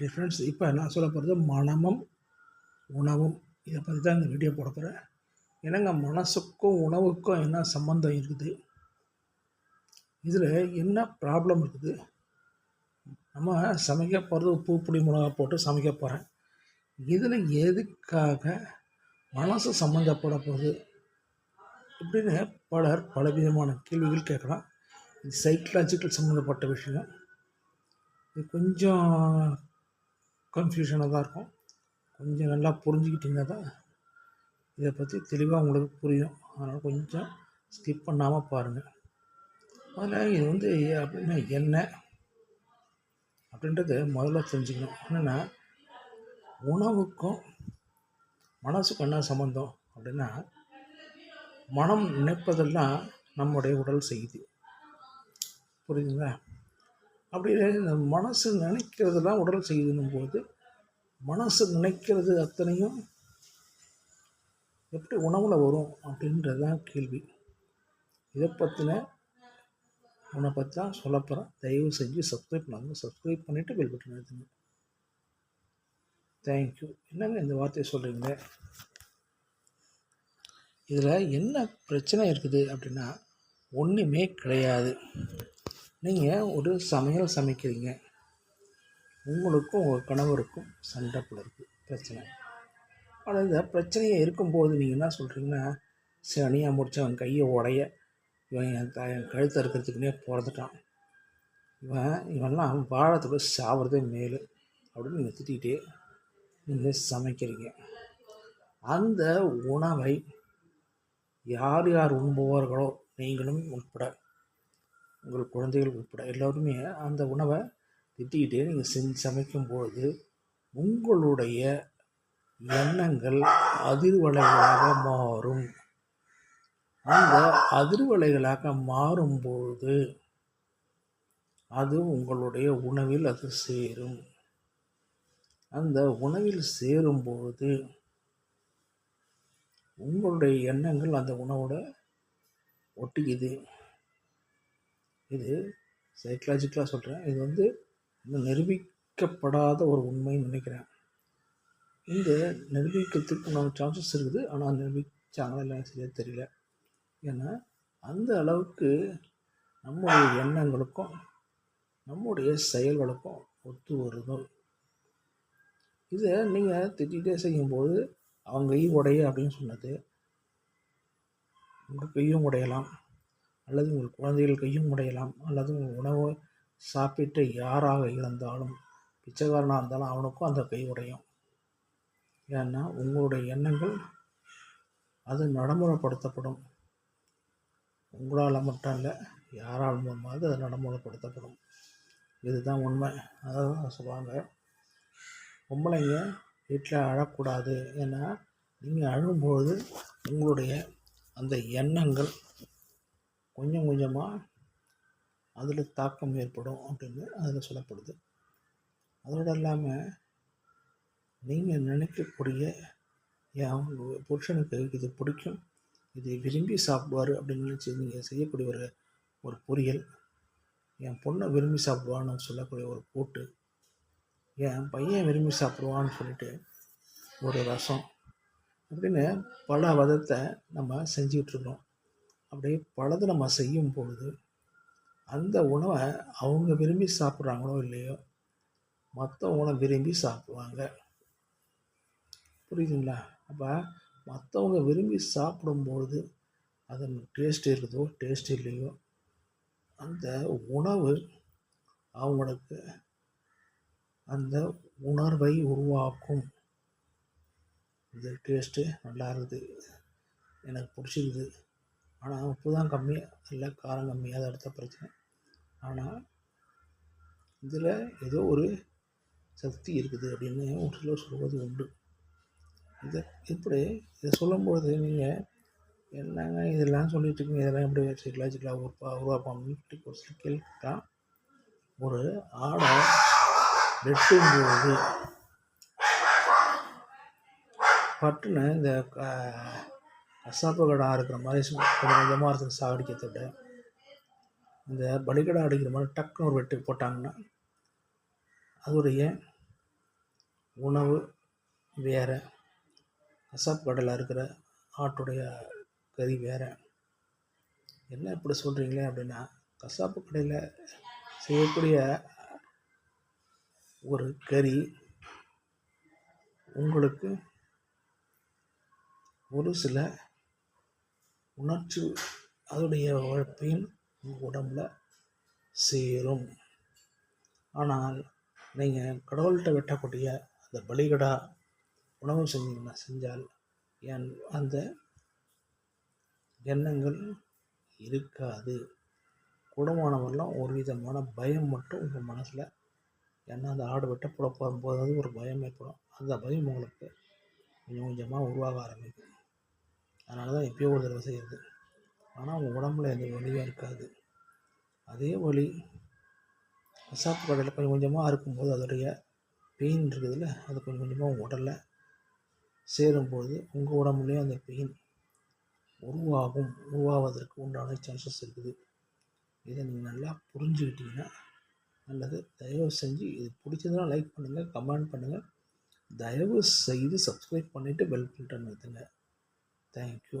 Difference இப்போ நான் சொல்ல போகிறது மனமும் உணவும். இதை பற்றி தான் இந்த வீடியோ போட போகிறேன் என்னங்க மனசுக்கும் உணவுக்கும் என்ன சம்மந்தம் இருக்குது? இதில் என்ன ப்ராப்ளம் இருக்குது? நம்ம சமைக்க போகிறது உப்பு புளி மிளகா போட்டு சமைக்க போகிறேன் இதில் எதுக்காக மனசு சம்மந்தப்பட போகுது? இப்படின்னு பலர் பலவிதமான கேள்விகள் கேட்கலாம். இது சைக்கலாஜிக்கல் சம்மந்தப்பட்ட விஷயம். இது கொஞ்சம் கன்ஃபியூஷனாக தான் இருக்கும். கொஞ்சம் நல்லா புரிஞ்சுக்கிட்டிங்கன்னா தான் இதை பற்றி தெளிவாக உங்களுக்கு புரியும். அதனால் கொஞ்சம் ஸ்கிப் பண்ணாமல் பாருங்கள் அதில் இது வந்து அப்படின்னா என்ன அப்படின்றது முதல்ல தெரிஞ்சுக்கணும். என்னென்னா உணவுக்கும் மனசுக்கும் என்ன சம்மந்தம் அப்படின்னா மனம் நினைப்பதெல்லாம் நம்முடைய உடல் செய்யுது. புரியுதுங்களா? அப்படி இந்த மனசு நினைக்கிறதெல்லாம் உடல் செய்யுதுன்னும் போது மனசு நினைக்கிறது அத்தனையும் எப்படி உணவில் வரும் அப்படின்றது தான் கேள்வி. இதை பற்றின உன்னை பற்றி தான் சொல்ல போகிறேன் தயவு செஞ்சு சப்ஸ்கிரைப் பண்ணாங்க சப்ஸ்கிரைப் பண்ணிவிட்டு பெல் பட்டன் எழுதுங்க தேங்க்யூ என்னங்க இந்த வார்த்தையை சொல்கிறீங்களே இதில் என்ன பிரச்சனை இருக்குது அப்படின்னா ஒன்றுமே கிடையாது. நீங்கள் ஒரு சமையல் சமைக்கிறீங்க. உங்களுக்கும் உங்கள் கணவருக்கும் சண்டை போல இருக்குது பிரச்சனை. ஆனால் இந்த பிரச்சனையை இருக்கும்போது நீங்கள் என்ன சொல்கிறீங்கன்னா சனியாக முடிச்சவன் கையை உடைய இவன் என் த என் கழுத்தை இருக்கிறதுக்குனே பிறந்துட்டான். இவன் இவன்லாம் வாழத்தோட சாவறதே மேலு அப்படின்னு நீங்கள் திட்டிகிட்டே நீங்கள் சமைக்கிறீங்க. அந்த உணவை யார் யார் உண்பவர்களோ நீங்களும் உட்பட உங்கள் குழந்தைகள் உட்பட எல்லோருமே அந்த உணவை திட்டிக்கிட்டே நீங்கள் செஞ்சு சமைக்கும்போது உங்களுடைய எண்ணங்கள் அதிர்வலைகளாக மாறும். அந்த அதிர்வலைகளாக மாறும்போது அது உங்களுடைய உணவில் அது சேரும். அந்த உணவில் சேரும்போது உங்களுடைய எண்ணங்கள் அந்த உணவோட ஒட்டிக்குது. இது சைக்கலாஜிக்கலாக சொல்கிறேன் இது வந்து இன்னும் நிரூபிக்கப்படாத ஒரு உண்மைன்னு நினைக்கிறேன். இந்த நிரூபிக்கிறதுக்கு சான்சஸ் இருக்குது. ஆனால் நிரூபித்தாங்களா இல்லை சரியாக தெரியல. ஏன்னா அந்த அளவுக்கு நம்முடைய எண்ணங்களுக்கும் நம்முடைய செயல்களுக்கும் ஒத்து வருதும் இதை நீங்கள் திட்டிகிட்டே செய்யும்போது அவங்க கை உடைய அப்படின்னு சொன்னது உங்கள் கையும் உடையலாம். அல்லது உங்கள் குழந்தைகள் கையும் உடையலாம். அல்லது உங்கள் உணவு சாப்பிட்டு யாராக இருந்தாலும் பிச்சைக்காரனாக இருந்தாலும் அவனுக்கும் அந்த கை உடையும். ஏன்னா உங்களுடைய எண்ணங்கள் அது நடைமுறைப்படுத்தப்படும். உங்களால் மட்டும் இல்லை யாரால் மூலமாவது அது நடைமுறைப்படுத்தப்படும். இதுதான் உண்மை. அதாவது சொல்லுவாங்க பொம்பளைங்க வீட்டில் அழக்கூடாது. ஏன்னா நீங்கள் அழும்பொழுது உங்களுடைய அந்த எண்ணங்கள் கொஞ்சம் கொஞ்சமாக அதில் தாக்கம் ஏற்படும் அப்படின்னு அதில் சொல்லப்படுது. அதோடு இல்லாமல் நீங்கள் நினைக்கக்கூடிய என் புருஷனுக்கு இது பிடிக்கும் இது விரும்பி சாப்பிடுவார் அப்படின்னு நினச்சி நீங்கள் செய்யக்கூடிய ஒரு ஒரு பொரியல் என் பொண்ணை விரும்பி சாப்பிடுவான்னு சொல்லக்கூடிய ஒரு கூட்டு என் பையன் விரும்பி சாப்பிடுவான்னு சொல்லிட்டு ஒரு ரசம் அப்படின்னு பல விதத்தை நம்ம செஞ்சிகிட்ருக்கோம் அப்படியே பலது நம்ம செய்யும் பொழுது அந்த உணவை அவங்க விரும்பி சாப்பிட்றாங்களோ இல்லையோ மற்றவங்கள விரும்பி சாப்பிடுவாங்க. புரியுதுங்களா? அப்போ மற்றவங்க விரும்பி சாப்பிடும்பொழுது அதன் டேஸ்ட் இருக்குதோ டேஸ்ட் இல்லையோ அந்த உணவு அவங்களுக்கு அந்த உணர்வை உருவாக்கும். இந்த டேஸ்ட்டு நல்லா இருக்குது. எனக்கு பிடிச்சிருக்குது. ஆனால் உப்பு தான் கம்மி. இல்லை காரம் கம்மி. அது அடுத்த பிரச்சனை. ஆனால் இதில் ஏதோ ஒரு சக்தி இருக்குது அப்படின்னு ஒரு சிலர் சொல்வது உண்டு. இதை இப்படி இதை சொல்லும்போது நீங்கள் என்னங்க இதெல்லாம் சொல்லிட்டு இருக்கீங்க இதெல்லாம் எப்படி சைக்கலாஜிக்கலாக உருப்பா உருவாப்பாங்கன்னு ஒரு சில கேள்வி ஒரு ஆடை வெட்டும்போது பட்டுன்னு இந்த கசாப்பு இருக்கிற மாதிரி கொஞ்சம் கொஞ்சமாக இருக்குது சாகடிக்கிறத விட இந்த பலிகடா அடிக்கிற மாதிரி டக்குன்னு ஒரு வெட்டு போட்டாங்கன்னா அதோடைய உணவு வேறு கசாப்பு கடையில் இருக்கிற ஆட்டுடைய கறி வேறு. என்ன இப்படி சொல்கிறீங்களே அப்படின்னா கசாப்பு கடையில் செய்யக்கூடிய ஒரு கறி உங்களுக்கு ஒரு சில உணர்ச்சி அதோடைய உழைப்பையும் உங்கள் உடம்புல சேரும். ஆனால் நீங்கள் கடவுள்கிட்ட வெட்டக்கூடிய அந்த பலிகடா உணவு செஞ்சீங்கன்னா செஞ்சால் என் அந்த எண்ணங்கள் இருக்காது. குடமானவரெல்லாம் ஒரு விதமான பயம் மட்டும் உங்கள் மனசில் ஏன்னா அந்த ஆடு வெட்டப்பட போகும்போது ஒரு பயம் ஏற்படும். அந்த பயம் உங்களுக்கு கொஞ்சம் கொஞ்சமாக உருவாக ஆரம்பிக்கும். அதனால தான் எப்பயோ ஒரு தடவை செய்கிறது ஆனால் உங்கள் உடம்புல எந்த வலியும் இருக்காது. அதே வலி கசாப்பு கடையில் கொஞ்சம் கொஞ்சமாக அறுக்கும்போது அதோடைய பெயின் இருக்குதுல்ல அது கொஞ்சம் கொஞ்சமாக உங்கள் உடலில் சேரும்போது உங்கள் உடம்புலேயும் அந்த பெயின் உருவாகும் உருவாவதற்கு உண்டான சான்சஸ் இருக்குது. இதை நீங்கள் நல்லா புரிஞ்சுக்கிட்டீங்கன்னா நல்லது. தயவு செஞ்சு இது பிடிச்சதுன்னா லைக் பண்ணுங்கள் கமெண்ட் பண்ணுங்கள் தயவு செய்து சப்ஸ்கிரைப் பண்ணிவிட்டு பெல் பட்டன் நிறுத்துங்க தேங்க்யூ